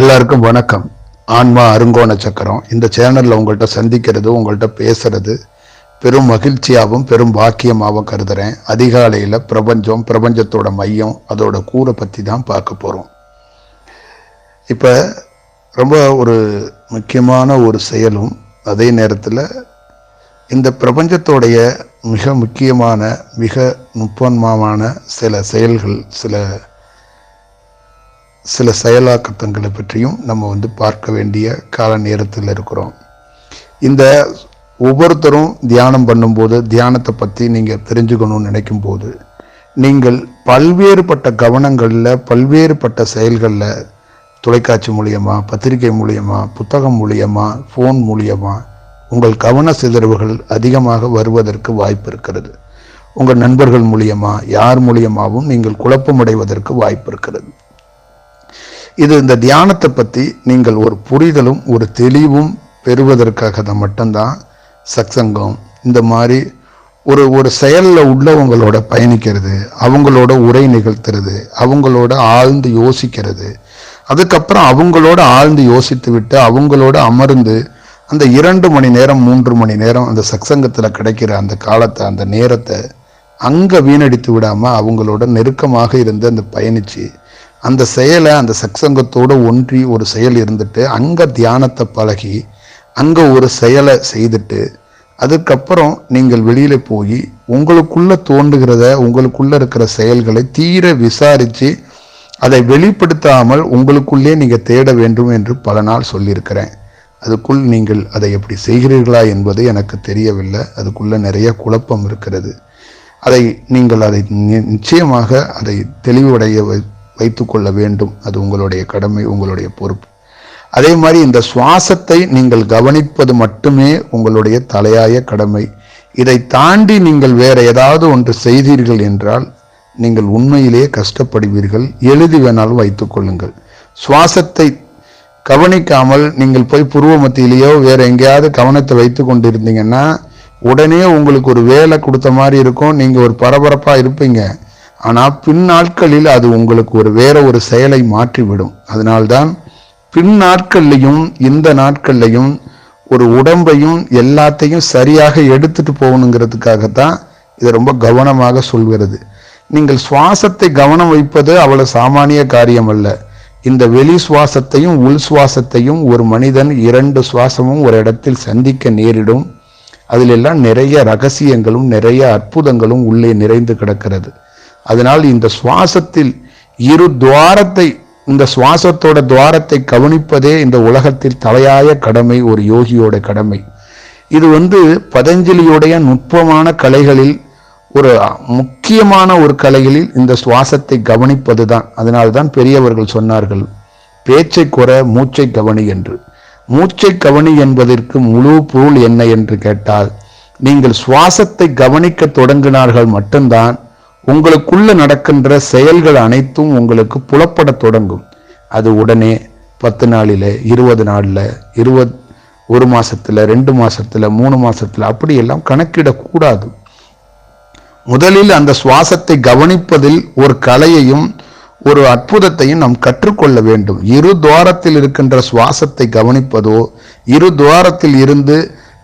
எல்லாருக்கும் வணக்கம். ஆன்மா அருங்கோண சக்கரம். இந்த சேனலில் உங்கள்கிட்ட சந்திக்கிறது உங்கள்கிட்ட பேசுறது பெரும் மகிழ்ச்சியாகவும் பெரும் பாக்கியமாகவும் கருதுறேன். அதிகாலையில் பிரபஞ்சம் பிரபஞ்சத்தோட மையம் அதோட கூரை பற்றி தான் பார்க்க போகிறோம் இப்போ ரொம்ப ஒரு முக்கியமான ஒரு செயலும் அதே நேரத்தில் இந்த பிரபஞ்சத்தோடைய மிக முக்கியமான மிக நுட்பமான சில செயல்கள் சில சில செயலாக்கத்தங்களை பற்றியும் நம்ம வந்து பார்க்க வேண்டிய கால நேரத்தில் இருக்கிறோம். இந்த ஒவ்வொருத்தரும் தியானம் பண்ணும்போது தியானத்தை பற்றி நீங்கள் தெரிஞ்சுக்கணும்னு நினைக்கும் போது நீங்கள் பல்வேறுபட்ட கவனங்களில் பல்வேறுபட்ட செயல்களில் தொலைக்காட்சி மூலியமாக பத்திரிகை மூலியமாக புத்தகம் மூலியமாக ஃபோன் மூலியமாக உங்கள் கவன சிதறவுகள் அதிகமாக வருவதற்கு வாய்ப்பு இருக்கிறது. உங்கள் நண்பர்கள் மூலியமா யார் மூலியமாகவும் நீங்கள் குழப்பமடைவதற்கு வாய்ப்பு இருக்கிறது. இது இந்த தியானத்தை பற்றி நீங்கள் ஒரு புரிதலும் ஒரு தெளிவும் பெறுவதற்காக தான் மட்டும்தான் சத்சங்கம் இந்த மாதிரி ஒரு ஒரு செயலில் உள்ளவங்களோட பயணிக்கிறது அவங்களோட உரை நிகழ்த்துறது அவங்களோட ஆழ்ந்து யோசிக்கிறது. அதுக்கப்புறம் அவங்களோட ஆழ்ந்து யோசித்து விட்டு அவங்களோட அமர்ந்து அந்த இரண்டு மணி நேரம் மூன்று மணி நேரம் அந்த சத்சங்கத்தில் கிடைக்கிற அந்த காலத்தை அந்த நேரத்தை அங்கே வீணடித்து விடாமல் அவங்களோட நெருக்கமாக இருந்து அந்த பயணித்து அந்த செயலை அந்த சக்சங்கத்தோடு ஒன்றி ஒரு செயல் இருந்துட்டு அங்கே தியானத்தை பழகி அங்கே ஒரு செயலை செய்துட்டு அதுக்கப்புறம் நீங்கள் வெளியில் போய் உங்களுக்குள்ளே தோன்றுகிறத உங்களுக்குள்ளே இருக்கிற செயல்களை தீர விசாரித்து அதை வெளிப்படுத்தாமல் உங்களுக்குள்ளே நீங்கள் தேட வேண்டும் என்று பல நாள் சொல்லியிருக்கிறேன். அதுக்குள் நீங்கள் அதை எப்படி செய்கிறீர்களா என்பது எனக்கு தெரியவில்லை. அதுக்குள்ளே நிறைய குழப்பம் இருக்கிறது. அதை நீங்கள் அதை நி- நிச்சயமாக அதை தெளிவடைய வை- வைத்துக்கொள்ள வேண்டும். அது உங்களுடைய கடமை உங்களுடைய பொறுப்பு. அதே மாதிரி இந்த சுவாசத்தை நீங்கள் கவனிப்பது மட்டுமே உங்களுடைய தலையாய கடமை. இதை தாண்டி நீங்கள் வேற ஏதாவது ஒன்று செய்தீர்கள் என்றால் நீங்கள் உண்மையிலேயே கஷ்டப்படுவீர்கள். எழுதி வேணாலும் வைத்துக் கொள்ளுங்கள். சுவாசத்தை கவனிக்காமல் நீங்கள் போய் புருவ மத்தியிலேயோ வேற எங்கேயாவது கவனத்தை வைத்து கொண்டு இருந்தீங்கன்னா உடனே உங்களுக்கு ஒரு வேலை கொடுத்த மாதிரி இருக்கும். நீங்கள் ஒரு பரபரப்பாக இருப்பீங்க. ஆனால் பின் நாட்களில் அது உங்களுக்கு ஒரு வேற ஒரு செயலை மாற்றிவிடும். அதனால்தான் பின் நாட்கள்லையும் இந்த நாட்கள்லையும் ஒரு உடம்பையும் எல்லாத்தையும் சரியாக எடுத்துட்டு போகணுங்கிறதுக்காகத்தான் இதை ரொம்ப கவனமாக சொல்கிறது. நீங்கள் சுவாசத்தை கவனம் வைப்பது அவ்வளவு சாமானிய காரியம் அல்ல இந்த வெளி சுவாசத்தையும் உள் சுவாசத்தையும் ஒரு மனிதன் இரண்டு சுவாசமும் ஒரு இடத்தில் சந்திக்க நேரிடும். அதிலெல்லாம் நிறைய ரகசியங்களும் நிறைய அற்புதங்களும் உள்ளே நிறைந்து கிடக்கிறது. அதனால் இந்த சுவாசத்தில் இரு துவாரத்தை இந்த சுவாசத்தோட துவாரத்தை கவனிப்பதே இந்த உலகத்தில் தலையாய கடமை ஒரு யோகியோட கடமை. இது வந்து பதஞ்சலியுடைய நுட்பமான கலைகளில் ஒரு முக்கியமான ஒரு கலைகளில் இந்த சுவாசத்தை கவனிப்பது தான் அதனால்தான் பெரியவர்கள் சொன்னார்கள் பேச்சை குற மூச்சை கவனி என்று. மூச்சை கவனி என்பதற்கு முழு பொருள் என்ன? என்று கேட்டால் நீங்கள் சுவாசத்தை கவனிக்க தொடங்கினார்கள் மட்டும்தான் உங்களுக்குள்ள நடக்கின்ற செயல்கள் அனைத்தும் உங்களுக்கு புலப்படத் தொடங்கும். அது உடனே பத்து நாளில் இருபது நாளில் இருபது ஒரு மாசத்துல ரெண்டு மாசத்துல மூணு மாசத்துல அப்படியெல்லாம் கணக்கிடக்கூடாது முதலில் அந்த சுவாசத்தை கவனிப்பதில் ஒரு கலையையும் ஒரு அற்புதத்தையும் நாம் கற்றுக்கொள்ள வேண்டும். இரு துவாரத்தில் இருக்கின்ற சுவாசத்தை கவனிப்பதோ இரு துவாரத்தில் இருந்து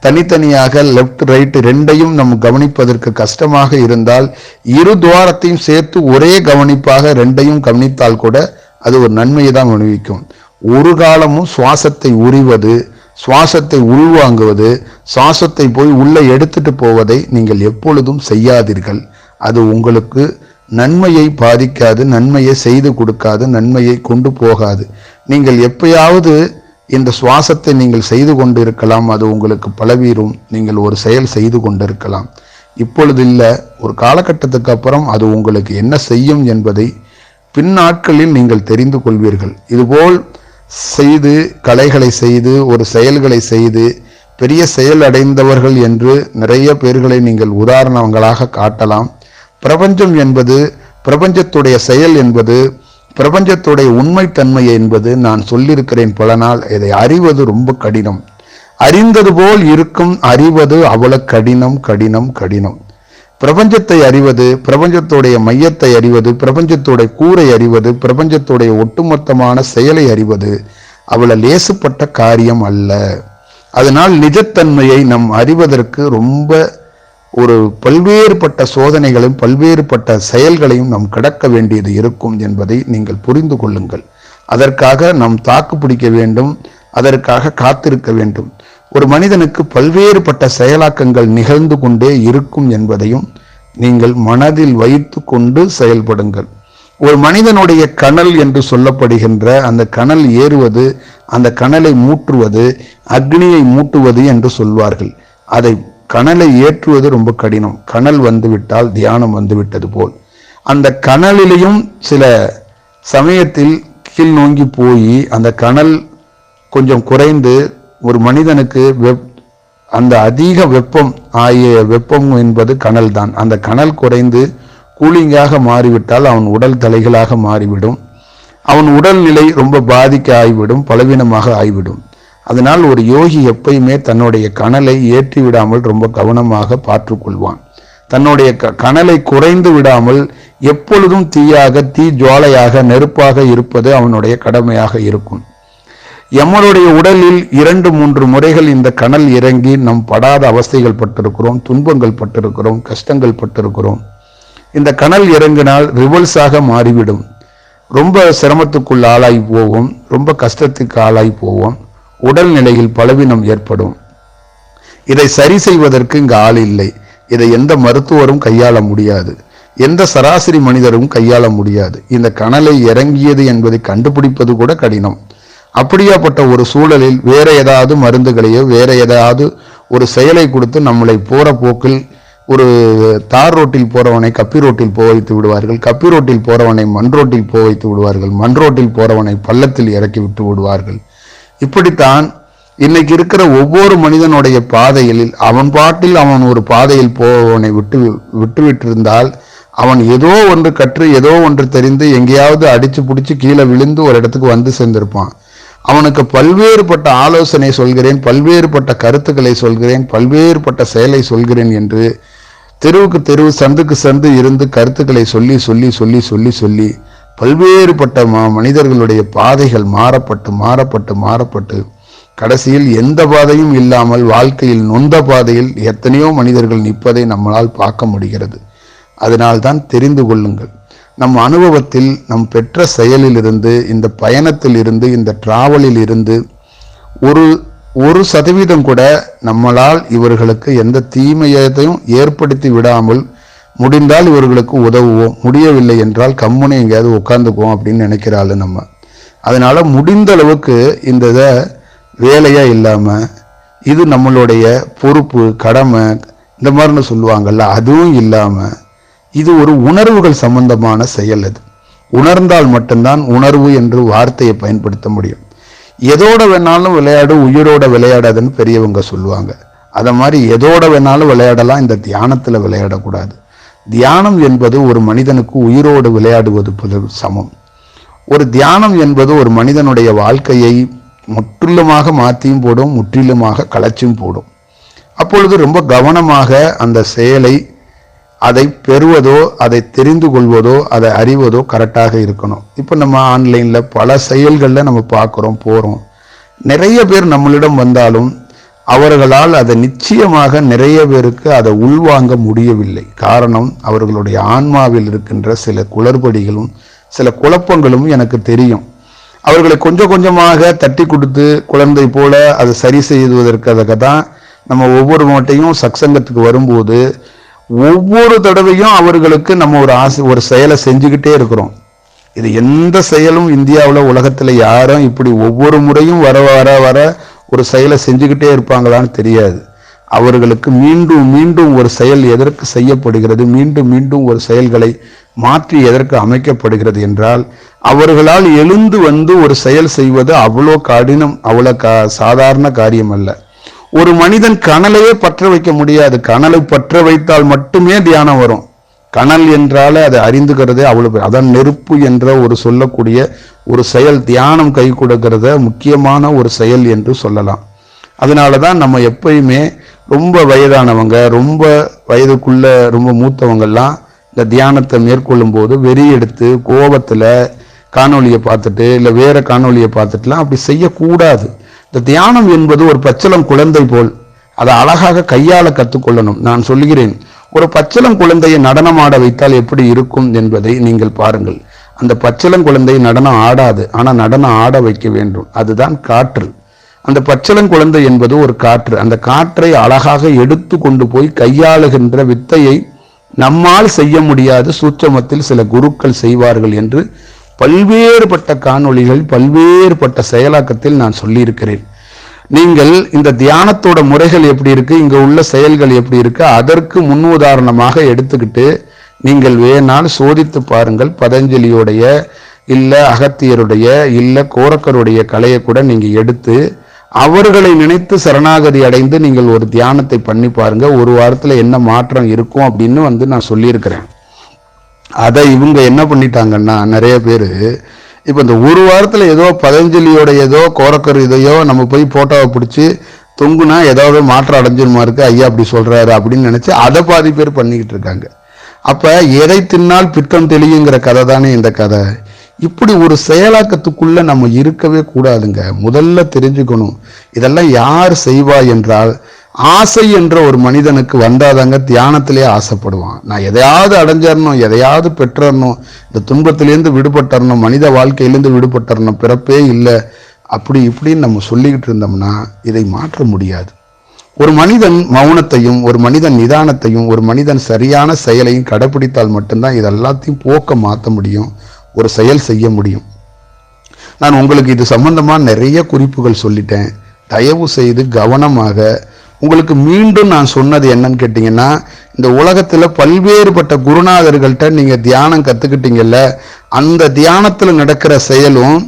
தனித்தனியாக லெஃப்ட் ரைட் ரெண்டையும் நம் கவனிப்பதற்கு கஷ்டமாக இருந்தால் இரு துவாரத்தையும் சேர்த்து ஒரே கவனிப்பாக ரெண்டையும் கவனித்தால் கூட அது ஒரு நன்மையை தான் விளைவிக்கும் ஒரு காலமும் சுவாசத்தை உரிவது சுவாசத்தை உள்வாங்குவது சுவாசத்தை போய் உள்ளே எடுத்துட்டு போவதை நீங்கள் எப்பொழுதும் செய்யாதீர்கள். அது உங்களுக்கு நன்மையை பாதிக்காது நன்மையை செய்து கொடுக்காது நன்மையை கொண்டு போகாது. நீங்கள் எப்பயாவது இந்த சுவாசத்தை நீங்கள் செய்து கொண்டு இருக்கலாம் அது உங்களுக்கு பலவீரும். நீங்கள் ஒரு செயல் செய்து கொண்டிருக்கலாம். இப்பொழுது இல்லை ஒரு காலகட்டத்துக்கு அப்புறம் அது உங்களுக்கு என்ன செய்யும் என்பதை பின்னாட்களில் நீங்கள் தெரிந்து கொள்வீர்கள். இதுபோல் செய்து கலைகளை செய்து ஒரு செயல்களை செய்து பெரிய செயல் அடைந்தவர்கள் என்று நிறைய பேர்களை நீங்கள் உதாரணங்களாக காட்டலாம். பிரபஞ்சம் என்பது பிரபஞ்சத்துடைய செயல் என்பது பிரபஞ்சத்துடைய உண்மைத்தன்மை என்பது நான் சொல்லியிருக்கிறேன் பல நாள் இதை அறிவது ரொம்ப கடினம். அறிந்தது போல் இருக்கும் அறிவது அவ்வளவு கடினம் கடினம் கடினம். பிரபஞ்சத்தை அறிவது பிரபஞ்சத்துடைய மையத்தை அறிவது பிரபஞ்சத்துடைய கூரை அறிவது பிரபஞ்சத்துடைய ஒட்டுமொத்தமான செயலை அறிவது அவ்வளோ லேசுப்பட்ட காரியம் அல்ல. அதனால் நிஜத்தன்மையை நம் அறிவதற்கு ரொம்ப ஒரு பல்வேறுபட்ட சோதனைகளையும் பல்வேறுபட்ட செயல்களையும் நாம் கடக்க வேண்டியது இருக்கும் என்பதை நீங்கள் புரிந்து கொள்ளுங்கள். அதற்காக நாம் தாக்கு பிடிக்க வேண்டும் அதற்காக காத்திருக்க வேண்டும். ஒரு மனிதனுக்கு பல்வேறுபட்ட செயலாக்கங்கள் நிகழ்ந்து கொண்டே இருக்கும் என்பதையும் நீங்கள் மனதில் வைத்து கொண்டு செயல்படுங்கள். ஒரு மனிதனுடைய கனல் என்று சொல்லப்படுகின்ற அந்த கனல் ஏறுவது அந்த கனலை மூட்டுவது அக்னியை மூட்டுவது என்று சொல்வார்கள். அதை கனலை ஏற்றுவது ரொம்ப கடினம். கனல் வந்துவிட்டால் தியானம் வந்துவிட்டது போல். அந்த கனலிலையும் சில சமயத்தில் கீழ் நோங்கி போய் அந்த கனல் கொஞ்சம் குறைந்து ஒரு மனிதனுக்கு வெப் அந்த அதிக வெப்பம் ஆகிய வெப்பம் என்பது கனல் தான் அந்த கனல் குறைந்து கூலிங்காக மாறிவிட்டால் அவன் உடல் தலைகளாக மாறிவிடும். அவன் உடல்நிலை ரொம்ப பாதிக்க ஆகிவிடும் பலவீனமாக ஆகிவிடும் அதனால் ஒரு யோகி எப்பயுமே தன்னுடைய கனலை ஏற்றி விடாமல் ரொம்ப கவனமாக பார்த்துக்கொள்வான் தன்னுடைய க- கனலை குறைந்து விடாமல் எப்பொழுதும் தீயாக தீ ஜுவாலையாக நெருப்பாக இருப்பது அவனுடைய கடமையாக இருக்கும். எம்மனுடைய உடலில் இரண்டு மூன்று முறைகள் இந்த கனல் இறங்கி நம் படாத அவஸ்தைகள் பட்டிருக்கிறோம் துன்பங்கள் பட்டிருக்கிறோம் கஷ்டங்கள் பட்டிருக்கிறோம். இந்த கனல் இறங்கினால் ரிவல்ஸாக மாறிவிடும். ரொம்ப சிரமத்துக்குள் ஆளாகி போவோம் ரொம்ப கஷ்டத்துக்கு ஆளாகி போவோம். உடல் நிலையில் பலவீனம் ஏற்படும். இதை சரி செய்வதற்கு இங்கு ஆள் இல்லை. இதை எந்த மருத்துவரும் கையாள முடியாது. எந்த சராசரி மனிதரும் கையாள முடியாது. இந்த கனலை இறங்கியது என்பதை கண்டுபிடிப்பது கூட கடினம். அப்படியாப்பட்ட ஒரு சூழலில் வேற ஏதாவது மருந்துகளையோ வேற ஏதாவது ஒரு செயலை கொடுத்து நம்மளை போற போக்கில் ஒரு தார் ரோட்டில் போறவனை கப்பி ரோட்டில் போக வைத்து விடுவார்கள் கப்பி ரோட்டில் போறவனை மண் ரோட்டில் போக வைத்து விடுவார்கள் மண் ரோட்டில் போறவனை பள்ளத்தில் இறக்கி விட்டு விடுவார்கள். இப்படித்தான் இன்னைக்கு இருக்கிற ஒவ்வொரு மனிதனுடைய பாதையில் அவன் பாட்டில் அவன் ஒரு பாதையில் போவனை விட்டு விட்டு விட்டிருந்தால் அவன் ஏதோ ஒன்று கற்று ஏதோ ஒன்று தெரிந்து எங்கேயாவது அடிச்சு பிடிச்சி கீழே விழுந்து ஒரு இடத்துக்கு வந்து சேர்ந்திருப்பான். அவனுக்கு பல்வேறுபட்ட ஆலோசனை சொல்கிறேன் பல்வேறுபட்ட கருத்துக்களை சொல்கிறேன் பல்வேறுபட்ட செயலை சொல்கிறேன் என்று தெருவுக்கு தெருவு சந்துக்கு சந்து இருந்து கருத்துக்களை சொல்லி சொல்லி சொல்லி சொல்லி சொல்லி பல்வேறுபட்ட ம- மனிதர்களுடைய பாதைகள் மாறப்பட்டு மாறப்பட்டு மாறப்பட்டு கடைசியில் எந்த பாதையும் இல்லாமல் வாழ்க்கையில் நொந்த பாதையில் எத்தனையோ மனிதர்கள் நிற்பதை நம்மளால் பார்க்க முடிகிறது. அதனால்தான் தெரிந்து கொள்ளுங்கள். நம் அனுபவத்தில் நம் பெற்ற செயலிலிருந்து இந்த பயணத்தில் இருந்து இந்த டிராவலில் இருந்து ஒரு ஒரு சதவீதம் கூட நம்மளால் இவர்களுக்கு எந்த தீமையத்தையும் ஏற்படுத்தி விடாமல் முடிந்தால் இவர்களுக்கு உதவுவோம். முடியவில்லை என்றால் கம்முனை எங்கேயாவது உட்காந்துக்குவோம் அப்படின்னு நினைக்கிற ஆளு நம்ம. அதனால் முடிந்த அளவுக்கு இந்த இதை வேலையாக இல்லாமல் இது நம்மளுடைய பொறுப்பு கடமை இந்த மாதிரின்னு சொல்லுவாங்கல்ல அதுவும் இல்லாமல் இது ஒரு உணர்வுகள் சம்பந்தமான செயல் அது. உணர்ந்தால் மட்டும்தான் உணர்வு என்று வார்த்தையை பயன்படுத்த முடியும். எதோட வேணாலும் விளையாடு உயிரோட விளையாடாதுன்னு பெரியவங்க சொல்லுவாங்க. அதை மாதிரி எதோட வேணாலும் விளையாடலாம் இந்த தியானத்தில் விளையாடக்கூடாது. தியானம் என்பது ஒரு மனிதனுக்கு உயிரோடு விளையாடுவது போல சமம். ஒரு தியானம் என்பது ஒரு மனிதனுடைய வாழ்க்கையை முற்றிலுமாக மாற்றியும் போடும் முற்றிலுமாக களைச்சும் போடும். அப்பொழுது ரொம்ப கவனமாக அந்த செயலை அதை பெறுவதோ அதை தெரிந்து கொள்வதோ அதை அறிவதோ கரெக்டாக இருக்கணும். இப்போ நம்ம ஆன்லைனில் பல செயல்களில் நம்ம பார்க்குறோம் போகிறோம் நிறைய பேர் நம்மளிடம் வந்தாலும் அவர்களால் அதை நிச்சயமாக நிறைய பேருக்கு அதை உள்வாங்க முடியவில்லை. காரணம் அவர்களுடைய ஆன்மாவில் இருக்கின்ற சில குளறுபடிகளும் சில குழப்பங்களும் எனக்கு தெரியும். அவர்களை கொஞ்சம் கொஞ்சமாக தட்டி கொடுத்து குழந்தை போல அதை சரி செய்வதற்காக தான் நம்ம ஒவ்வொரு மாட்டையும் சக்சங்கத்துக்கு வரும்போது ஒவ்வொரு தடவையும் அவர்களுக்கு நம்ம ஒரு ஆசை ஒரு செயலை செஞ்சுக்கிட்டே இருக்கிறோம். இது எந்த செயலும் இந்தியாவில் உலகத்தில் யாரும் இப்படி ஒவ்வொரு முறையும் வர வர வர ஒரு செயலை செஞ்சுக்கிட்டே இருப்பாங்களான்னு தெரியாது. அவர்களுக்கு மீண்டும் மீண்டும் ஒரு செயல் எதற்கு செய்யப்படுகிறது மீண்டும் மீண்டும் ஒரு செயல்களை மாற்றி எதற்கு அமைக்கப்படுகிறது என்றால் அவர்களால் எழுந்து வந்து ஒரு செயல் செய்வது அவ்வளோ கடினம் அவ்வளோ கா சாதாரண காரியம் அல்ல ஒரு மனிதன் கனலையே பற்ற வைக்க முடியாது. கனலை பற்ற வைத்தால் மட்டுமே தியானம் வரும். கனல் என்றாலே அதை அறிந்துக்கிறதே அவ்வளவு அதான் நெருப்பு என்ற ஒரு சொல்லக்கூடிய ஒரு செயல் தியானம் கை கொடுக்கிறத முக்கியமான ஒரு செயல் என்று சொல்லலாம். அதனால தான் நம்ம எப்பயுமே ரொம்ப வயதானவங்க ரொம்ப வயதுக்குள்ள ரொம்ப மூத்தவங்கெல்லாம் இந்த தியானத்தை மேற்கொள்ளும் போது வெறி எடுத்து கோபத்தில் காணொலியை பார்த்துட்டு இல்லை வேற காணொலியை பார்த்துட்டுலாம் அப்படி செய்யக்கூடாது. இந்த தியானம் என்பது ஒரு பச்சளம் குழந்தை போல் அதை அழகாக கையாள கற்றுக்கொள்ளணும் நான் சொல்கிறேன் ஒரு பச்சளம் குழந்தையை நடனம் ஆட வைத்தால் எப்படி இருக்கும் என்பதை நீங்கள் பாருங்கள். அந்த பச்சளம் குழந்தை நடனம் ஆடாது ஆனால் நடனம் ஆட வைக்க வேண்டும். அதுதான் காற்று. அந்த பச்சளங்குழந்தை என்பது ஒரு காற்று. அந்த காற்றை அழகாக எடுத்து கொண்டு போய் கையாளுகின்ற வித்தையை நம்மால் செய்ய முடியாது. சூட்சமத்தில் சில குருக்கள் செய்வார்கள் என்று பல்வேறுபட்ட காணொளிகள் பல்வேறுபட்ட செயலாக்கத்தில் நான் சொல்லியிருக்கிறேன். நீங்கள் இந்த தியானத்தோட முறைகள் எப்படி இருக்கு இங்க உள்ள செயல்கள் எப்படி இருக்கு அதற்கு முன் உதாரணமாக எடுத்துக்கிட்டு நீங்கள் வேணால் சோதித்து பாருங்கள். பதஞ்சலியோடைய இல்ல அகத்தியருடைய இல்ல கோரக்கருடைய கலையை கூட நீங்க எடுத்து அவர்களை நினைத்து சரணாகதி அடைந்து நீங்கள் ஒரு தியானத்தை பண்ணி பாருங்க. ஒரு வாரத்துல என்ன மாற்றம் இருக்கும் அப்படின்னு வந்து நான் சொல்லியிருக்கிறேன். அதை இவங்க என்ன பண்ணிட்டாங்கன்னா நிறைய பேர் இப்போ இந்த ஒரு வாரத்தில் ஏதோ பதஞ்சலியோட ஏதோ கோரக்கர் இதையோ நம்ம போய் போட்டோவை பிடிச்சி தொங்குனா ஏதாவது மாற்றம் அடைஞ்சிருமா இருக்கு? ஐயா அப்படி சொல்கிறாரு அப்படின்னு நினச்சி அதை பாதி பேர் பண்ணிக்கிட்டு இருக்காங்க. அப்போ எதை தின்னால் பித்தம் தெளியுங்கிற கதை தானே இந்த கதை. இப்படி ஒரு செயலாக்கத்துக்குள்ள நம்ம இருக்கவே கூடாதுங்க. முதல்ல தெரிஞ்சுக்கணும். இதெல்லாம் யார் செய்வா என்றால் ஆசை என்ற ஒரு மனிதனுக்கு வந்தாதாங்க தியானத்திலே ஆசைப்படுவான். நான் எதையாவது அடைஞ்சிடணும் எதையாவது பெற்றறணும் இந்த துன்பத்திலேருந்து விடுபட்டரணும் மனித வாழ்க்கையிலேருந்து விடுபட்டரணும் பிறப்பே இல்லை. அப்படி இப்படின்னு நம்ம சொல்லிக்கிட்டு இருந்தோம்னா இதை மாற்ற முடியாது. ஒரு மனிதன் மௌனத்தையும் ஒரு மனிதன் நிதானத்தையும் ஒரு மனிதன் சரியான செயலையும் கடைபிடித்தால் மட்டும்தான் இதெல்லாத்தையும் போக்க மாற்ற முடியும் ஒரு செயல் செய்ய முடியும். நான் உங்களுக்கு இது சம்பந்தமாக நிறைய குறிப்புகள் சொல்லிட்டேன். தயவு செய்து கவனமாக உங்களுக்கு மீண்டும் நான் சொன்னது என்னன்னு கேட்டிங்கன்னா இந்த உலகத்தில் பல்வேறுபட்ட குருநாதர்கள்ட்ட நீங்கள் தியானம் கற்றுக்கிட்டீங்கல்ல அந்த தியானத்தில் நடக்கிற செயலும்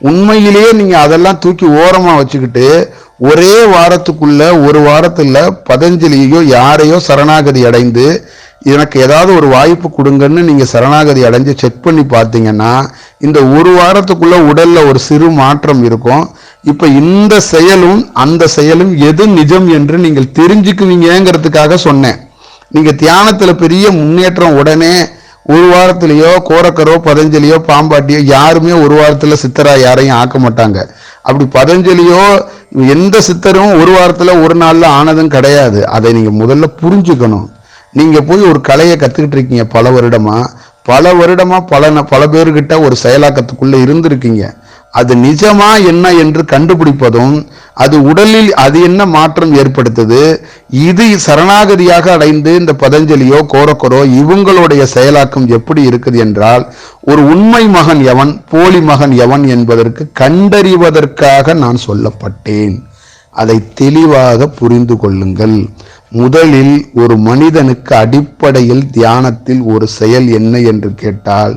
உண்மையிலேயே நீங்கள் அதெல்லாம் தூக்கி ஓரமாக வச்சுக்கிட்டு ஒரே வாரத்துக்குள்ள ஒரு வாரத்தில் பதஞ்சலியோ யாரையோ சரணாகதி அடைந்து எனக்கு ஏதாவது ஒரு வாய்ப்பு கொடுங்கன்னு நீங்கள் சரணாகதி அடைஞ்சு செக் பண்ணி பார்த்தீங்கன்னா இந்த ஒரு வாரத்துக்குள்ள உடலில் ஒரு சிறு மாற்றம் இருக்கும். இப்ப இந்த செயலும் அந்த செயலும் எது நிஜம் என்று நீங்கள் தெரிஞ்சுக்குவீங்கிறதுக்காக சொன்னேன். நீங்க தியானத்துல பெரிய முன்னேற்றம் உடனே ஒரு வாரத்திலேயோ கோரக்கரோ பதஞ்சலியோ பாம்பாட்டியோ யாருமே ஒரு வாரத்துல சித்தரா யாரையும் ஆக்க மாட்டாங்க. அப்படி பதஞ்சலியோ எந்த சித்தரும் ஒரு வாரத்துல ஒரு நாள்ல ஆனதும் கிடையாது. அதை நீங்க முதல்ல புரிஞ்சுக்கணும். நீங்க போய் ஒரு கலையை கத்துக்கிட்டு இருக்கீங்க பல வருடமா. பல வருடமா பல பல பேர்கிட்ட ஒரு செயலாக்கத்துக்குள்ள இருந்திருக்கீங்க. அது நிஜமா என்ன என்று கண்டுபிடிப்பதும் அது உடலில் அது என்ன மாற்றம் ஏற்படுத்துது இது சரணாகதியாக அடைந்து இந்த பதஞ்சலியோ கோரக்கரோ இவங்களுடைய செயலாக்கம் எப்படி இருக்குது என்றால் ஒரு உண்மை மகன் எவன் போலி மகன் எவன் என்பதற்கு கண்டறிவதற்காக நான் சொல்லப்பட்டேன். அதை தெளிவாக புரிந்து கொள்ளுங்கள். முதலில் ஒரு மனிதனுக்கு அடிப்படையில் தியானத்தில் ஒரு செயல் என்ன என்று கேட்டால்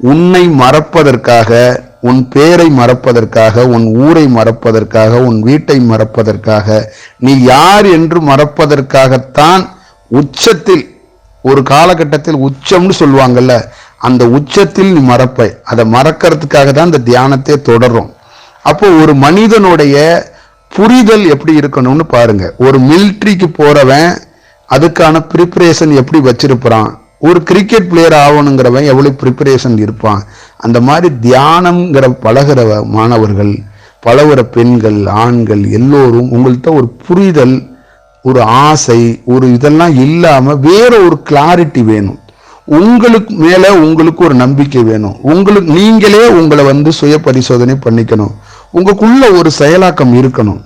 உன்னை மறப்பதற்காக உன் பேரை மறப்பதற்காக உன் ஊரை மறப்பதற்காக உன் வீட்டை மறப்பதற்காக நீ யார் என்று மறப்பதற்காகத்தான் உச்சத்தில் ஒரு காலகட்டத்தில் உச்சம்னு சொல்லுவாங்கல்ல அந்த உச்சத்தில் நீ மறப்பை. அதை மறக்கிறதுக்காக தான் இந்த தியானத்தை தொடரும் அப்போ ஒரு மனிதனுடைய புரிதல் எப்படி இருக்கணும்னு பாருங்க. ஒரு மிலிட்ரிக்கு போறவன் அதுக்கான ப்ரிப்பரேஷன் எப்படி வச்சிருப்பான் ஒரு கிரிக்கெட் பிளேயர் ஆகணுங்கிறவன் எவ்வளவு ப்ரிப்பரேஷன் இருப்பான்? அந்த மாதிரி தியானம்ங்கிற பழகிற மாணவர்கள் பழகுற பெண்கள் ஆண்கள் எல்லோரும் உங்கள்கிட்ட ஒரு புரிதல் ஒரு ஆசை ஒரு இதெல்லாம் இல்லாமல் வேற ஒரு கிளாரிட்டி வேணும். உங்களுக்கு மேலே உங்களுக்கு ஒரு நம்பிக்கை வேணும். உங்களுக்கு நீங்களே உங்களை வந்து சுய பரிசோதனை பண்ணிக்கணும். உங்களுக்குள்ள ஒரு செயலாக்கம் இருக்கணும்.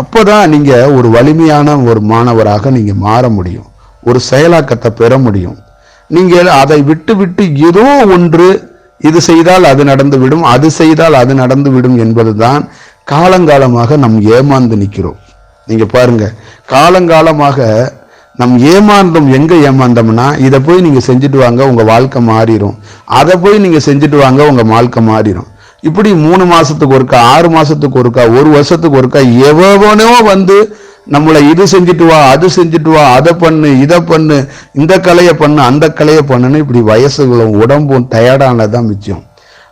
அப்போ தான் நீங்கள் ஒரு வலிமையான ஒரு மாணவராக நீங்கள் மாற முடியும். ஒரு செயலாக்கத்தை பெற முடியும். நீங்கள் அதை விட்டு விட்டு ஏதோ ஒன்று இது செய்தால் அது நடந்து விடும் அது செய்தால் அது நடந்து விடும் என்பதுதான் காலங்காலமாக நம் ஏமாந்து நிற்கிறோம். நீங்க பாருங்க காலங்காலமாக நம் ஏமாந்தோம். எங்க ஏமாந்தோம்னா இதை போய் நீங்க செஞ்சுட்டு வாங்க உங்க வாழ்க்கை மாறிடும் அதை போய் நீங்க செஞ்சுட்டு வாங்க உங்க வாழ்க்கை மாறிடும் இப்படி மூணு மாசத்துக்கு ஒருக்கா ஆறு மாசத்துக்கு ஒருக்கா ஒரு வருஷத்துக்கு ஒருக்கா எவனோ வந்து நம்மளை இது செஞ்சுட்டு வா அது செஞ்சுட்டு வா அதை பண்ணு இதை பண்ணு இந்த கலையை பண்ணு அந்த கலையை பண்ணுன்னு இப்படி வயசுகளும் உடம்பும் டயர்டானதான் மிச்சம்.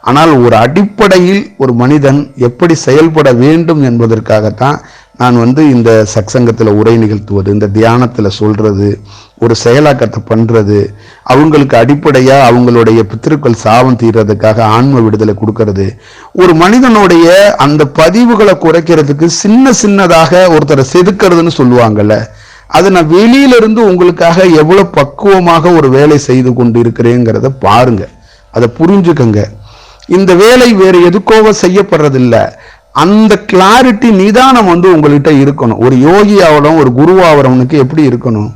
ஆனால் ஒரு அடிப்படையில் ஒரு மனிதன் எப்படி செயல்பட வேண்டும் என்பதற்காகத்தான் நான் வந்து இந்த சக்சங்கத்தில் உரை நிகழ்த்துவது இந்த தியானத்தில் சொல்கிறது ஒரு செயலாக்கத்தை பண்ணுறது அவங்களுக்கு அடிப்படையாக அவங்களுடைய பித்திருக்கள் சாபம் தீர்றதுக்காக ஆன்ம விடுதலை கொடுக்கறது ஒரு மனிதனுடைய அந்த பதிவுகளை குறைக்கிறதுக்கு சின்ன சின்னதாக ஒருத்தரை செதுக்கிறதுன்னு சொல்லுவாங்கல்ல அது நான் வெளியில இருந்து உங்களுக்காக எவ்வளோ பக்குவமாக ஒரு வேலை செய்து கொண்டு இருக்கிறேங்கிறத பாருங்க அதை புரிஞ்சுக்கங்க. இந்த வேலை வேறு எதுக்கோவ செய்யப்படுறதில்ல. அந்த கிளாரிட்டி நிதானம் வந்து உங்கள்கிட்ட இருக்கணும். ஒரு யோகி ஆகணும் ஒரு குருவாகிறவனுக்கு எப்படி இருக்கணும்?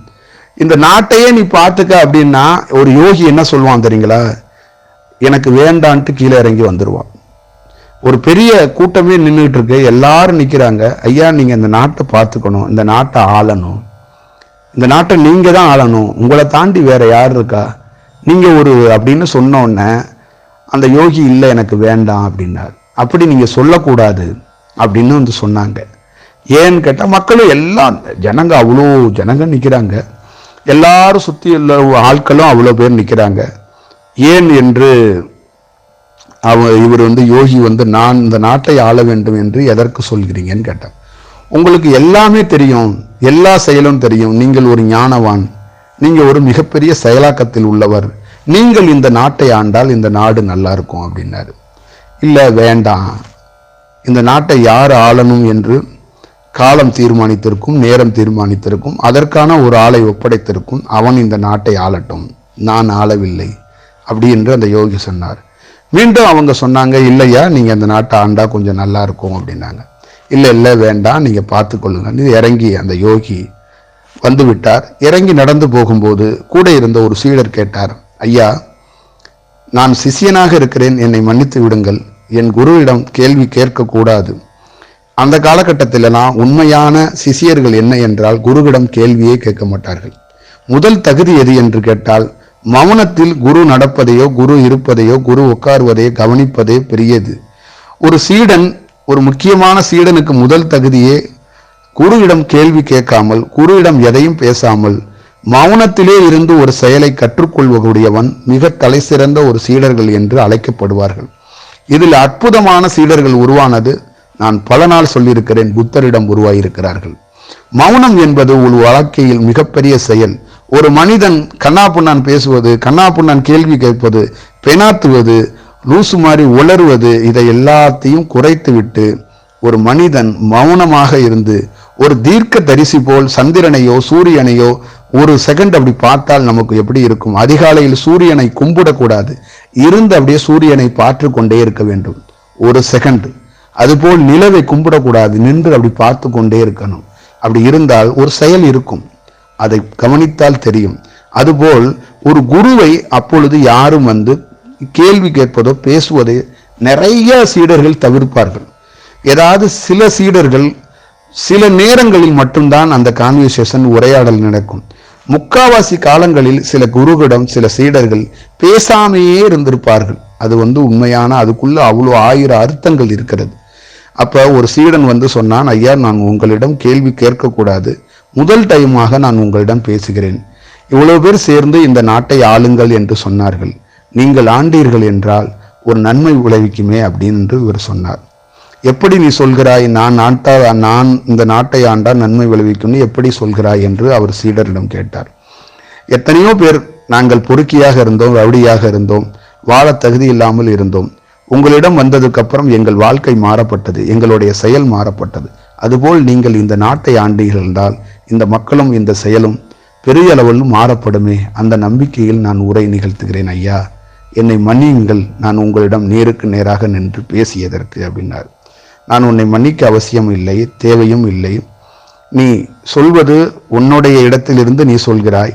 இந்த நாட்டையே நீ பார்த்துக்க அப்படின்னா ஒரு யோகி என்ன சொல்லுவான் தெரியுங்களா? எனக்கு வேண்டான்ட்டு கீழே இறங்கி வந்துடுவான் ஒரு பெரிய கூட்டமே நின்றுட்டு இருக்கு. எல்லாரும் நிற்கிறாங்க ஐயா நீங்கள் இந்த நாட்டை பார்த்துக்கணும். இந்த நாட்டை ஆளணும். இந்த நாட்டை நீங்கள் தான் ஆளணும். உங்களை தாண்டி வேற யார் இருக்கா? நீங்கள் ஒரு அப்படின்னு சொன்ன அந்த யோகி இல்லை எனக்கு வேண்டாம் அப்படின்னாரு. அப்படி நீங்கள் சொல்லக்கூடாது அப்படின்னு வந்து சொன்னாங்க. ஏன்னு கேட்டால் மக்களும் எல்லாம் ஜனங்க அவ்வளோ ஜனங்க நிற்கிறாங்க எல்லாரும் சுற்றி உள்ள ஆட்களும் அவ்வளோ பேர் நிற்கிறாங்க ஏன் என்று அவ இவர் வந்து யோகி வந்து நான் இந்த நாட்டை ஆள வேண்டும் என்று எதற்கு சொல்கிறீங்கன்னு கேட்டார். உங்களுக்கு எல்லாமே தெரியும் எல்லா செயலும் தெரியும். நீங்கள் ஒரு ஞானவான் நீங்கள் ஒரு மிகப்பெரிய செயலாக்கத்தில் உள்ளவர். நீங்கள் இந்த நாட்டை ஆண்டால் இந்த நாடு நல்லா இருக்கும் அப்படின்னாரு. இல்லை வேண்டாம். இந்த நாட்டை யார் ஆளணும் என்று காலம் தீர்மானித்திருக்கும் நேரம் தீர்மானித்திருக்கும் அதற்கான ஒரு ஆளை ஒப்படைத்திருக்கும் அவன் இந்த நாட்டை ஆளட்டும். நான் ஆளவில்லை அப்படி என்று அந்த யோகி சொன்னார். மீண்டும் அவங்க சொன்னாங்க இல்லையா நீங்கள் அந்த நாட்டை ஆண்டா கொஞ்சம் நல்லா இருக்கும் அப்படின்னாங்க. இல்லை இல்லை வேண்டாம் நீங்கள் பார்த்துக்கொள்ளுங்க இறங்கி அந்த யோகி வந்து விட்டார் இறங்கி நடந்து போகும்போது கூட இருந்த ஒரு சீடர் கேட்டார் ஐயா நான் சிஷியனாக இருக்கிறேன் என்னை மன்னித்து விடுங்கள். என் குருவிடம் கேள்வி கேட்கக்கூடாது. அந்த காலகட்டத்திலெல்லாம் உண்மையான சிஷியர்கள் என்ன என்றால் குருவிடம் கேள்வியே கேட்க மாட்டார்கள். முதல் தகுதி எது என்று கேட்டால் மௌனத்தில் குரு நடப்பதையோ குரு இருப்பதையோ குரு உட்காருவதையோ கவனிப்பதே பெரியது. ஒரு சீடன் ஒரு முக்கியமான சீடனுக்கு முதல் தகுதியே குருவிடம் கேள்வி கேட்காமல் குருவிடம் எதையும் பேசாமல் மௌனத்திலே இருந்து ஒரு செயலை கற்றுக்கொள்வக்கூடியவன் மிக தலை சிறந்த ஒரு சீடர்கள் என்று அழைக்கப்படுவார்கள். இதில் அற்புதமான சீடர்கள் உருவானது நான் பல நாள் சொல்லியிருக்கிறேன் புத்தரிடம் உருவாயிருக்கிறார்கள். மௌனம் என்பது ஒரு வாழ்க்கையில் மிகப்பெரிய செயல். ஒரு மனிதன் கண்ணாப்புண்ணான் பேசுவது கண்ணாப்புண்ணான் கேள்வி கேட்பது பெணாத்துவது லூசு மாதிரி உளறுவது இதை எல்லாத்தையும் குறைத்துவிட்டு ஒரு மனிதன் மௌனமாக இருந்து ஒரு தீர்க்க தரிசி போல் சந்திரனையோ சூரியனையோ ஒரு செகண்ட் அப்படி பார்த்தால் நமக்கு எப்படி இருக்கும்? அதிகாலையில் சூரியனை கும்பிடக்கூடாது. இருந்து அப்படியே சூரியனை பார்த்து கொண்டே இருக்க வேண்டும். ஒரு செகண்ட் அதுபோல் நிலவை கும்பிடக்கூடாது. நின்று அப்படி பார்த்து கொண்டே இருக்கணும். அப்படி இருந்தால் ஒரு செயல் இருக்கும். அதை கவனித்தால் தெரியும். அதுபோல் ஒரு குருவை அப்பொழுது யாரும் வந்து கேள்வி கேட்பதோ பேசுவதை நிறைய சீடர்கள் தவிர்ப்பார்கள். ஏதாவது சில சீடர்கள் சில நேரங்களில் மட்டும்தான் அந்த கான்வர்சேஷன் உரையாடல் நடக்கும். முக்காவாசி காலங்களில் சில குருவிடம் சில சீடர்கள் பேசாமையே இருந்திருப்பார்கள். அது வந்து உண்மையான அதுக்குள்ள அவ்வளோ ஆயிரம் அர்த்தங்கள் இருக்கிறது. அப்போ ஒரு சீடன் வந்து சொன்னான் ஐயா நான் உங்களிடம் கேள்வி கேட்கக்கூடாது. முதல் டைமாக நான் உங்களிடம் பேசுகிறேன். இவ்வளவு பேர் சேர்ந்து இந்த நாட்டை ஆளுங்கள் என்று சொன்னார்கள். நீங்கள் ஆண்டீர்கள் என்றால் ஒரு நன்மை விளைவிக்குமே அப்படின்னு இவர் சொன்னார். எப்படி நீ சொல்கிறாய் நான் நாட்டா நான் இந்த நாட்டை ஆண்டால் நன்மை விளைவிக்கும்னு எப்படி சொல்கிறாய் என்று அவர் சீடரிடம் கேட்டார். எத்தனையோ பேர் நாங்கள் பொறுக்கியாக இருந்தோம் ரவுடியாக இருந்தோம் வாழ தகுதி இல்லாமல் இருந்தோம். உங்களிடம் வந்ததுக்கு அப்புறம் எங்கள் வாழ்க்கை மாறப்பட்டது எங்களுடைய செயல் மாறப்பட்டது. அதுபோல் நீங்கள் இந்த நாட்டை ஆண்டீர்கள் என்றால் இந்த மக்களும் இந்த செயலும் பெரிய அளவில் மாறப்படுமே. அந்த நம்பிக்கையில் நான் உரை நிகழ்த்துகிறேன் ஐயா என்னை மன்னியுங்கள் நான் உங்களிடம் நேருக்கு நேராக நின்று பேசியதற்கு அப்படின்னார். நான் உன்னை மன்னிக்க அவசியம் இல்லை தேவையும் இல்லை. நீ சொல்வது உன்னுடைய இடத்திலிருந்து நீ சொல்கிறாய்.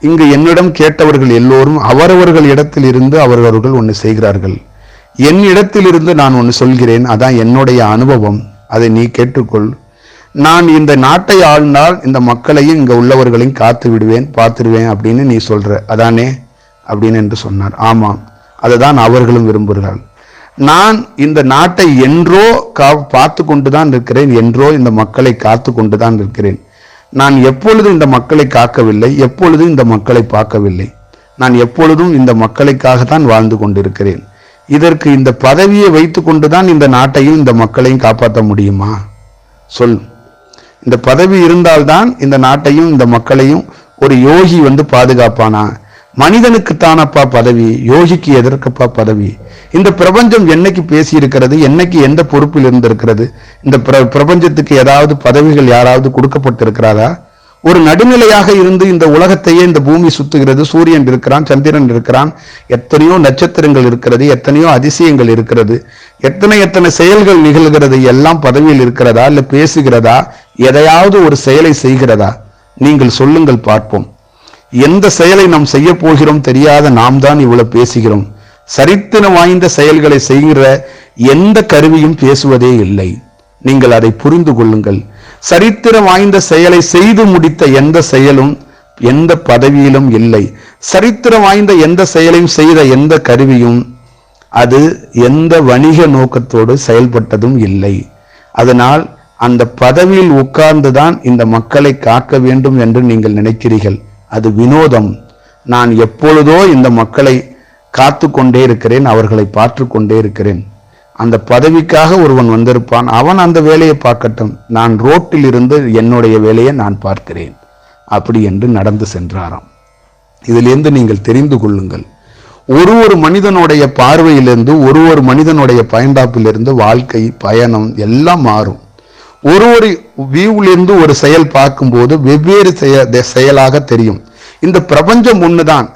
இங்கு என்னிடம் கேட்டவர்கள் எல்லோரும் அவரவர்கள் இடத்திலிருந்து அவரவர்கள் ஒன்று செய்கிறார்கள். என் இடத்திலிருந்து நான் ஒன்று சொல்கிறேன் அதான் என்னுடைய அனுபவம். அதை நீ கேட்டுக்கொள். நான் இந்த நாட்டை ஆழ்ந்தால் இந்த மக்களையும் இங்கே உள்ளவர்களையும் காத்து விடுவேன் பார்த்துடுவேன் அப்படின்னு நீ சொல்கிற அதானே? அப்படின்னு என்று சொன்னார். ஆமாம். அதுதான் அவர்களும் விரும்புகிறார்கள். நான் இந்த நாட்டை என்றோ கா பார்த்து கொண்டுதான் இருக்கிறேன் என்றோ இந்த மக்களை காத்து கொண்டு தான் இருக்கிறேன். நான் எப்பொழுதும் இந்த மக்களை காக்கவில்லை எப்பொழுதும் இந்த மக்களை பார்க்கவில்லை. நான் எப்பொழுதும் இந்த மக்களுக்காகத்தான் வாழ்ந்து கொண்டிருக்கிறேன். இதற்கு இந்த பதவியை வைத்து கொண்டுதான் இந்த நாட்டையும் இந்த மக்களையும் காப்பாற்ற முடியுமா? சொல். இந்த பதவி இருந்தால்தான் இந்த நாட்டையும் இந்த மக்களையும் ஒரு யோகி வந்து பாதுகாப்பானா? மனிதனுக்குத்தானப்பா பதவி யோகிக்கு எதற்கப்பா பதவி? இந்த பிரபஞ்சம் என்னைக்கு பேசி இருக்கிறது என்னைக்கு எந்த பொறுப்பில் இருந்திருக்கிறது? இந்த பிர- பிரபஞ்சத்துக்கு ஏதாவது பதவிகள் யாராவது கொடுக்கப்பட்டிருக்கிறதா ஒரு நடுநிலையாக இருந்து இந்த உலகத்தையே இந்த பூமி சுத்துகிறது. சூரியன் இருக்கிறான் சந்திரன் இருக்கிறான். எத்தனையோ நட்சத்திரங்கள் இருக்கிறது எத்தனையோ அதிசயங்கள் இருக்கிறது. எத்தனை எத்தனை செயல்கள் நிகழ்கிறது எல்லாம் பதவியில் இருக்கிறதா இல்லை பேசுகிறதா? எதையாவது ஒரு செயலை செய்கிறதா? நீங்கள் சொல்லுங்கள் பார்ப்போம். எந்த செயலை நாம் செய்ய போகிறோம் தெரியாத நாம் தான் இவ்வளவு பேசுகிறோம். சரித்திரம் வாய்ந்த செயல்களை செய்கிற எந்த கருவியும் பேசுவதே இல்லை. நீங்கள் அதை புரிந்து கொள்ளுங்கள். சரித்திரம் வாய்ந்த செயலை செய்து முடித்த எந்த செயலும் எந்த பதவியிலும் இல்லை. சரித்திரம் வாய்ந்த எந்த செயலையும் செய்த எந்த கருவியும் அது எந்த வணிக நோக்கத்தோடு செயல்பட்டதும் இல்லை. அதனால் அந்த பதவியில் உட்கார்ந்துதான் இந்த மக்களை காக்க வேண்டும் என்று நீங்கள் நினைக்கிறீர்கள். அது வினோதம். நான் எப்பொழுதோ இந்த மக்களை காத்து கொண்டே இருக்கிறேன் அவர்களை பார்த்து கொண்டே இருக்கிறேன். அந்த பதவிக்காக ஒருவன் வந்திருப்பான் அவன் அந்த வேலையை பார்க்கட்டும். நான் ரோட்டில் இருந்து என்னுடைய வேலையை நான் பார்க்கிறேன். அப்படி என்று நடந்து சென்றாராம். இதிலிருந்து நீங்கள் தெரிந்து கொள்ளுங்கள். ஒரு ஒரு மனிதனுடைய பார்வையிலிருந்து ஒரு ஒரு மனிதனுடைய பயன்பாப்பிலிருந்து வாழ்க்கை பயணம் எல்லாம் மாறும். ஒரு ஒரு வியூவிலிருந்து ஒரு செயல் பார்க்கும்போது வெவ்வேறு செய- தெ- செயலாக தெரியும். இந்த பிரபஞ்சம் ஒண்ணுதான்.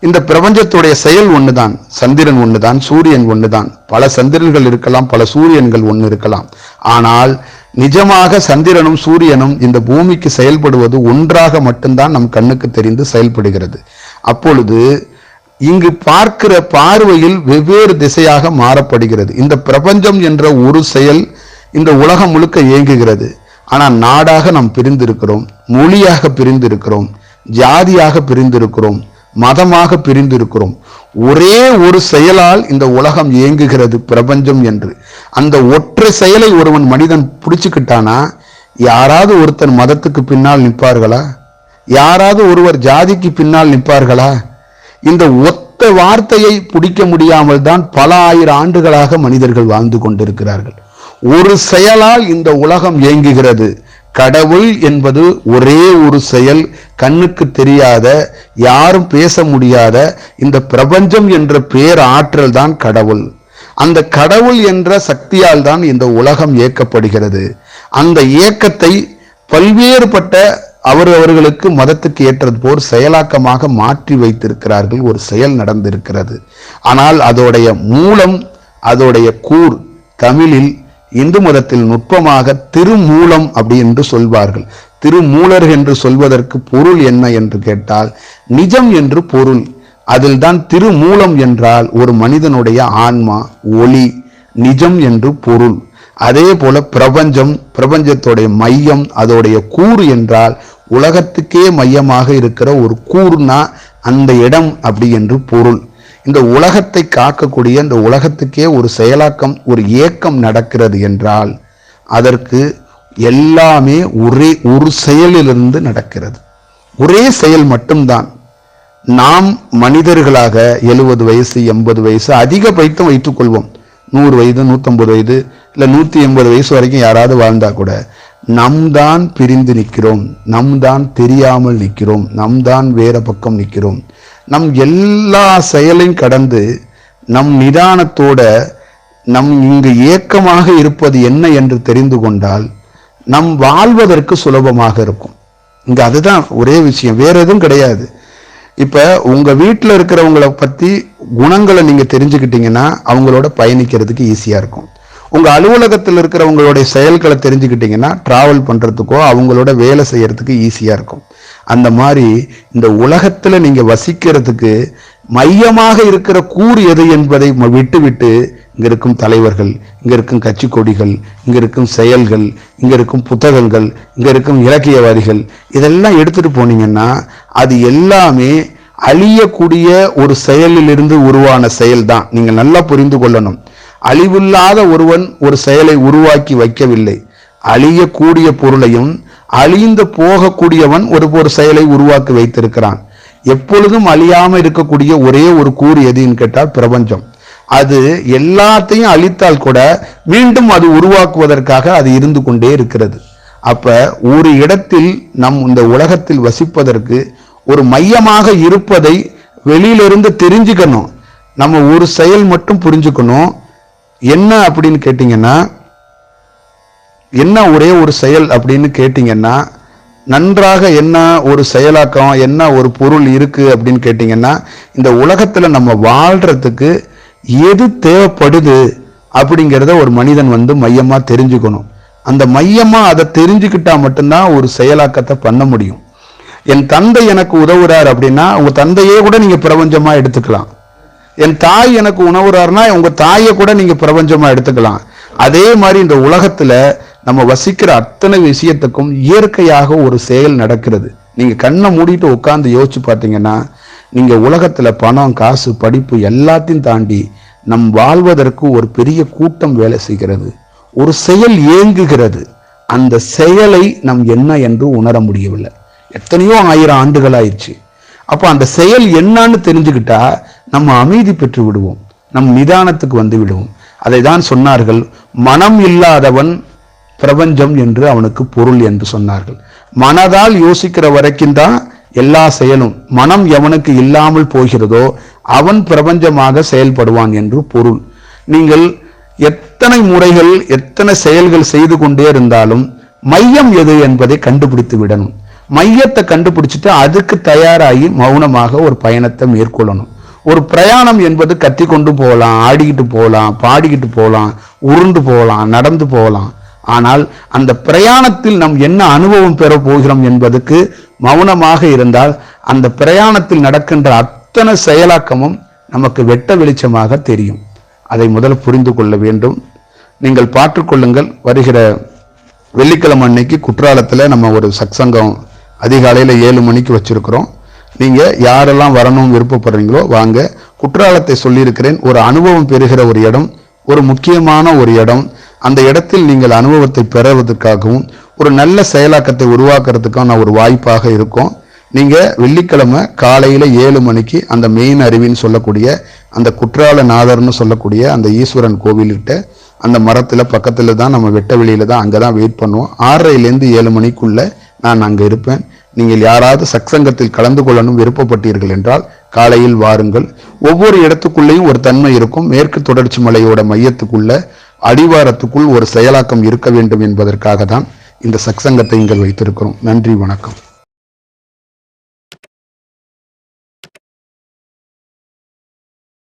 இந்த பிரபஞ்சத்துடைய செயல் ஒண்ணுதான். சந்திரன் ஒண்ணுதான் சூரியன் ஒண்ணுதான். பல சந்திரன்கள் இருக்கலாம் பல சூரியன்கள் ஒன்று இருக்கலாம். ஆனால் நிஜமாக சந்திரனும் சூரியனும் இந்த பூமிக்கு செயல்படுவது ஒன்றாக மட்டும்தான் நம் கண்ணுக்கு தெரிந்து செயல்படுகிறது. அப்பொழுது இங்கு பார்க்கிற பார்வையில் வெவ்வேறு திசையாக மாறப்படுகிறது. இந்த பிரபஞ்சம் என்ற ஒரு செயல் இந்த உலகம் முழுக்க இயங்குகிறது. ஆனால் நாடாக நாம் பிரிந்திருக்கிறோம் மொழியாக பிரிந்திருக்கிறோம் ஜாதியாக பிரிந்திருக்கிறோம் மதமாக பிரிந்திருக்கிறோம். ஒரே ஒரு செயலால் இந்த உலகம் இயங்குகிறது பிரபஞ்சம் என்று. அந்த ஒற்றை செயலை ஒருவன் மனிதன் பிடிச்சுக்கிட்டானா? யாராவது ஒருத்தன் மதத்துக்கு பின்னால் நிற்பார்களா? யாராவது ஒருவர் ஜாதிக்கு பின்னால் நிற்பார்களா? இந்த ஒத்த வார்த்தையை பிடிக்க முடியாமல் தான் பல ஆயிரம் ஆண்டுகளாக மனிதர்கள் வாழ்ந்து கொண்டிருக்கிறார்கள். ஒரு செயலால் இந்த உலகம் இயங்குகிறது. கடவுள் என்பது ஒரே ஒரு செயல் கண்ணுக்கு தெரியாத யாரும் பேச முடியாத இந்த பிரபஞ்சம் என்ற பேர் ஆற்றல் தான் கடவுள். அந்த கடவுள் என்ற சக்தியால் தான் இந்த உலகம் இயக்கப்படுகிறது. அந்த இயக்கத்தை பல்வேறுபட்ட அவர் அவர்களுக்கு மதத்துக்கு ஏற்றது போர் செயலாக்கமாக மாற்றி வைத்திருக்கிறார்கள். ஒரு செயல் நடந்திருக்கிறது. ஆனால் அதோடைய மூலம் அதோடைய கூர் தமிழில் இந்து மதத்தில் நுட்பமாக திருமூலம் அப்படி என்று சொல்வார்கள். திருமூலர் என்று சொல்வதற்கு பொருள் என்ன என்று கேட்டால் நிஜம் என்று பொருள். அதில் தான் திருமூலம் என்றால் ஒரு மனிதனுடைய ஆன்மா ஒளி நிஜம் என்று பொருள். அதே போல பிரபஞ்சம் பிரபஞ்சத்துடைய மையம் அதோடைய கூறு என்றால் உலகத்துக்கே மையமாக இருக்கிற ஒரு கூறுனா அந்த இடம் அப்படி என்று பொருள். இந்த உலகத்தை காக்கக்கூடிய இந்த உலகத்துக்கே ஒரு செயலாக்கம் ஒரு இயக்கம் நடக்கிறது என்றால் அதற்கு எல்லாமே ஒரே ஒரு செயலிலிருந்து நடக்கிறது. ஒரே செயல் மட்டும்தான். நாம் மனிதர்களாக எழுபது வயசு எண்பது வயசு அதிக பைத்தம் வைத்துக்கொள்வோம். நூறு வயது நூற்றம்பது வயது இல்லை நூற்றி எண்பது வயசு வரைக்கும் யாராவது வாழ்ந்தா கூட நம் தான் பிரிந்து நிற்கிறோம். நம் தான் தெரியாமல் நிற்கிறோம். நம் தான் வேற பக்கம் நிற்கிறோம். நம் எல்லா செயலையும் கடந்து நம் நிதானத்தோட நம் இங்கு ஏக்கமாக இருப்பது என்ன என்று தெரிந்து கொண்டால் நம் வாழ்வதற்கு சுலபமாக இருக்கும். இங்க அதுதான் ஒரே விஷயம். வேற எதுவும் கிடையாது. இப்ப உங்க வீட்டில் இருக்கிறவங்கள பத்தி குணங்களை நீங்க தெரிஞ்சுக்கிட்டீங்கன்னா அவங்களோட பயணிக்கிறதுக்கு ஈஸியா இருக்கும். உங்கள் அலுவலகத்தில் இருக்கிறவங்களுடைய செயல்களை தெரிஞ்சுக்கிட்டீங்கன்னா ட்ராவல் பண்ணுறதுக்கோ அவங்களோட வேலை செய்கிறதுக்கு ஈஸியாக இருக்கும். அந்த மாதிரி இந்த உலகத்தில் நீங்கள் வசிக்கிறதுக்கு மையமாக இருக்கிற கூறு எது என்பதை விட்டுவிட்டு இங்கே இருக்கும் தலைவர்கள் இங்கே இருக்கும் கட்சி கொடிகள் இங்கே இருக்கும் செயல்கள் இங்கே இருக்கும் புத்தகங்கள் இங்கே இருக்கும் இலக்கியவாதிகள் இதெல்லாம் எடுத்துட்டு போனீங்கன்னா அது எல்லாமே அழியக்கூடிய ஒரு செயலிலிருந்து உருவான செயல் தான் நல்லா புரிந்து கொள்ளணும். அழிவில்லாத ஒருவன் ஒரு செயலை உருவாக்கி வைக்கவில்லை. அழியக்கூடிய பொருளையும் அழிந்து போகக்கூடியவன் ஒரு ஒரு செயலை உருவாக்கி வைத்திருக்கிறான். எப்பொழுதும் அழியாமல் இருக்கக்கூடிய ஒரே ஒரு கூறு எதுன்னு கேட்டால் பிரபஞ்சம். அது எல்லாத்தையும் அழித்தால் கூட மீண்டும் அது உருவாக்குவதற்காக அது இருந்து கொண்டே இருக்கிறது. அப்ப ஒரு இடத்தில் நம் இந்த உலகத்தில் வசிப்பதற்கு ஒரு மையமாக இருப்பதை வெளியிலிருந்து தெரிஞ்சுக்கணும். நம்ம ஒரு செயல் மட்டும் புரிஞ்சுக்கணும். என்ன அப்படின்னு கேட்டீங்கன்னா என்ன ஒரே ஒரு செயல் அப்படின்னு கேட்டீங்கன்னா நன்றாக என்ன ஒரு செயலாக்கம் என்ன ஒரு பொருள் இருக்கு அப்படின்னு கேட்டீங்கன்னா இந்த உலகத்துல நம்ம வாழ்றதுக்கு எது தேவைப்படுது அப்படிங்கிறத ஒரு மனிதன் வந்து மையமா தெரிஞ்சுக்கணும். அந்த மையமா அதை தெரிஞ்சுக்கிட்டா மட்டும்தான் ஒரு செயலாக்கத்தை பண்ண முடியும். என் தந்தை எனக்கு உதவுறார் அப்படின்னா உங்க தந்தையே கூட நீங்க பிரபஞ்சமா எடுத்துக்கலாம். என் தாய் எனக்கு உணவுறாருன்னா உங்க தாயை கூட நீங்க பிரபஞ்சமா எடுத்துக்கலாம். அதே மாதிரி இந்த உலகத்துல நம்ம வசிக்கிற அத்தனை விஷயத்துக்கும் இயற்கையாக ஒரு செயல் நடக்கிறது. நீங்க கண்ணை மூடிட்டு உட்காந்து யோசிச்சு பார்த்தீங்கன்னா நீங்க உலகத்துல பணம் காசு படிப்பு எல்லாத்தையும் தாண்டி நம் வாழ்வதற்கு ஒரு பெரிய கூட்டம் வேலை செய்கிறது. ஒரு செயல் இயங்குகிறது. அந்த செயலை நம் என்ன என்று உணர முடியவில்லை. எத்தனையோ ஆயிரம் ஆண்டுகள் ஆயிடுச்சு. அப்போ அந்த செயல் என்னன்னு தெரிஞ்சுக்கிட்டா நம்ம அமைதி பெற்று விடுவோம். நம் நிதானத்துக்கு வந்து விடுவோம். அதை தான் சொன்னார்கள் மனம் இல்லாதவன் பிரபஞ்சம் என்று அவனுக்கு பொருள் என்று சொன்னார்கள். மனதால் யோசிக்கிற வரைக்கும் தான் எல்லா செயலும் மனம் எவனுக்கு இல்லாமல் போகிறதோ அவன் பிரபஞ்சமாக செயல்படுவான் என்று பொருள். நீங்கள் எத்தனை முறைகள் எத்தனை செயல்கள் செய்து கொண்டே இருந்தாலும் மையம் எது என்பதை கண்டுபிடித்து விடணும். மையத்தை கண்டுபிடிச்சிட்டு அதுக்கு தயாராகி மௌனமாக ஒரு பயணத்தை மேற்கொள்ளணும். ஒரு பிரயாணம் என்பது கத்தி கொண்டு போகலாம் ஆடிக்கிட்டு போகலாம் பாடிக்கிட்டு போகலாம் உருண்டு போகலாம் நடந்து போகலாம். ஆனால் அந்த பிரயாணத்தில் நாம் என்ன அனுபவம் பெற போகிறோம் என்பதுக்கு மௌனமாக இருந்தால் அந்த பிரயாணத்தில் நடக்கின்ற அத்தனை செயலாக்கமும் நமக்கு வெட்ட வெளிச்சமாக தெரியும். அதை முதல் புரிந்து கொள்ள வேண்டும். நீங்கள் பார்த்துக்கொள்ளுங்கள் வருகிற வெள்ளிக்கிழமை அன்னைக்கு குற்றாலத்தில் நம்ம ஒரு சத்சங்கம் அதிகாலையில் ஏழு மணிக்கு வச்சுருக்கிறோம். நீங்கள் யாரெல்லாம் வரணும் விருப்பப்படுறீங்களோ வாங்க. குற்றாலத்தை சொல்லியிருக்கிறேன். ஒரு அனுபவம் பெறுகிற ஒரு இடம் ஒரு முக்கியமான ஒரு இடம். அந்த இடத்தில் நீங்கள் அனுபவத்தை பெறுவதற்காகவும் ஒரு நல்ல செயலாக்கத்தை உருவாக்குறதுக்கான ஒரு வாய்ப்பாக இருக்கும். நீங்கள் வெள்ளிக்கிழமை காலையில் ஏழு மணிக்கு அந்த மெயின் அருவின்னு சொல்லக்கூடிய அந்த குற்றால நாதர்னு சொல்லக்கூடிய அந்த ஈஸ்வரன் கோவில்கிட்ட அந்த மரத்தில் பக்கத்தில் தான் நம்ம வெட்ட வெளியில தான் அங்கே தான் வெயிட் பண்ணுவோம். ஆறரைலேருந்து ஏழு மணிக்குள்ளே நான் அங்கே இருப்பேன். நீங்கள் யாராவது சக்சங்கத்தில் கலந்து கொள்ளணும் விருப்பப்பட்டீர்கள் என்றால் காலையில் வாருங்கள். ஒவ்வொரு இடத்துக்குள்ளேயும் ஒரு தன்மை இருக்கும். மேற்கு தொடர்ச்சி மலையோட மையத்துக்குள்ள அடிவாரத்துக்குள் ஒரு செயலாக்கம் இருக்க வேண்டும் என்பதற்காக தான் இந்த சக்சங்கத்தை இங்கே வைத்திருக்கிறோம். நன்றி வணக்கம்.